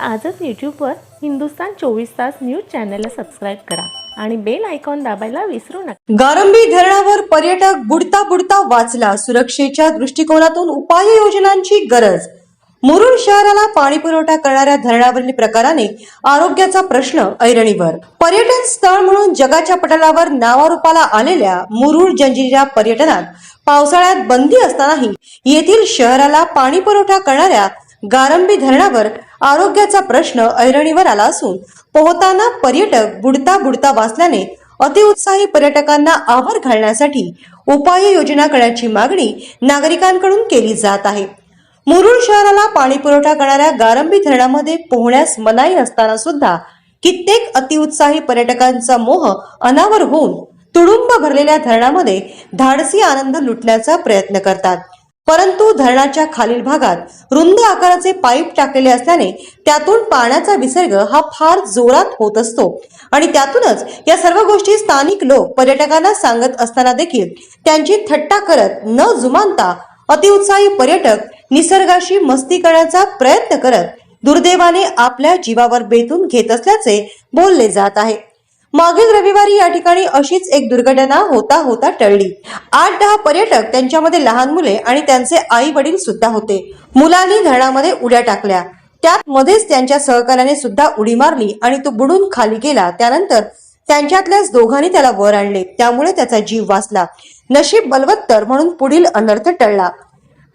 आजच यूट्यूबवर हिंदुस्तान चोवीस तास न्यूज चॅनलला सबस्क्राईब करा आणि बेल आयकॉन दाबायला विसरू नका. गारंबी धरणावर पर्यटक बुडता बुडता वाचला. सुरक्षेच्या दृष्टिकोनातून उपाययोजनांची गरज. मुरुड शहराला पाणी पुरवठा करणाऱ्या धरणावरील प्रकाराने आरोग्याचा प्रश्न ऐरणीवर. पर्यटन स्थळ म्हणून जगाच्या पटलावर नावारूपाला आलेल्या मुरुड जंजिरा पर्यटनात पावसाळ्यात बंदी असतानाही येथील शहराला पाणी पुरवठा करणाऱ्या गारंबी धरणावर आरोग्याचा प्रश्न ऐरणीवर आला असून पोहताना पर्यटक बुडता बुडता वाचल्याने अतिउत्साही पर्यटकांना आवर घालण्यासाठी उपाययोजना करण्याची मागणी नागरिकांकडून केली जात आहे. मुरुड शहराला पाणी पुरवठा करणाऱ्या गारंबी धरणामध्ये पोहण्यास मनाई असताना सुद्धा कित्येक अतिउत्साही पर्यटकांचा मोह अनावर होऊन तुडुंब भरलेल्या धरणामध्ये धाडसी आनंद लुटण्याचा प्रयत्न करतात. परंतु धरणाच्या खालील भागात रुंद आकाराचे पाईप टाकलेले असल्याने त्यातून पाण्याचा विसर्ग हा फार जोरात होत असतो. आणि त्यातूनच या सर्व गोष्टी स्थानिक लोक पर्यटकांना सांगत असताना देखील त्यांची थट्टा करत न जुमानता अतिउत्साही पर्यटक निसर्गाशी मस्ती करण्याचा प्रयत्न करत दुर्दैवाने आपल्या जीवावर बेतून घेत असल्याचे बोलले जात आहे. मागील रविवारी या ठिकाणी अशीच एक दुर्घटना होता होता टळली. आठ दहा पर्यटक त्यांच्यामध्ये लहान मुले आणि त्यांचे आई वडील सुद्धा होते. मुलांनी धरणामध्ये उड्या टाकल्या. त्यात मध्येच त्यांच्या सहकार्याने सुद्धा उडी मारली आणि तो बुडून खाली गेला. त्यानंतर त्यांच्यातल्याच दोघांनी त्याला वर आणले. त्यामुळे त्याचा जीव वाचला. नशीब बलवत्तर म्हणून पुढील अनर्थ टळला.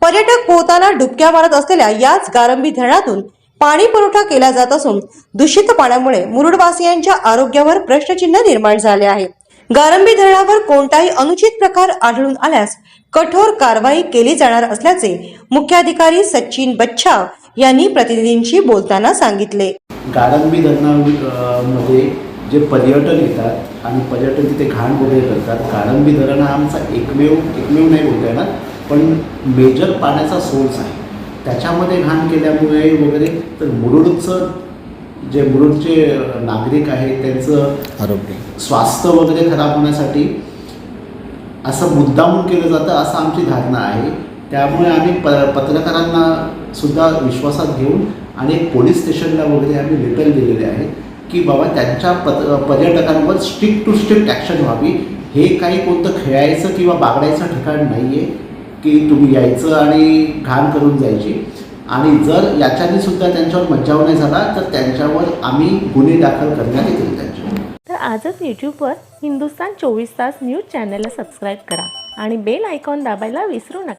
पर्यटक पोहताना डुबक्या मारत असलेल्या याच गारंबी धरणातून पाणी पुरवठा केला जात असून दूषित पाण्यामुळे मुरुडवासियांच्या आरोग्यावर प्रश्नचिन्ह निर्माण झाले आहे. गारंबी धरणावर कोणताही अनुचित प्रकार आढळून आल्यास कठोर कारवाई केली जाणार असल्याचे मुख्याधिकारी सचिन बच्छा यांनी प्रतिनिधींशी बोलताना सांगितले. गारंबी धरणामध्ये जे पर्यटन येतात आणि पर्यटन तिथे घाण वगैरे करतात गारंबी धरण हा आमचा एकमेव एकमेव नाही बोलता येणार पण मेजर पाण्याचा सोर्स आहे. त्याच्यामध्ये घाण केल्यामुळे वगैरे तर मुरुडचं जे मुरुडचे नागरिक आहेत त्यांचं आरोग्य. स्वास्थ्य वगैरे खराब होण्यासाठी असं मुद्दामून केलं जातं असं आमची धारणा आहे. त्यामुळे आम्ही प पत्रकारांना सुद्धा विश्वासात घेऊन आणि पोलीस स्टेशनला वगैरे आम्ही लेटर दिलेले आहे की बाबा त्यांच्या पत पर्यटकांवर स्ट्रिक्ट टू स्ट्रिक्ट ॲक्शन व्हावी. हे काही कोणतं खेळायचं किंवा बागडायचं ठिकाण नाही आहे की तुम्ही यायचं आणि घाण करून जायची. आणि जर याच्याने सुद्धा त्यांच्यावर मज्जाव नाही झाला तर त्यांच्यावर आम्ही गुन्हे दाखल करण्यात येतील त्यांच्यावर. तर आजच यूट्यूबवर हिंदुस्तान चोवीस तास न्यूज चॅनलला सबस्क्राईब करा आणि बेल आयकॉन दाबायला विसरू नका.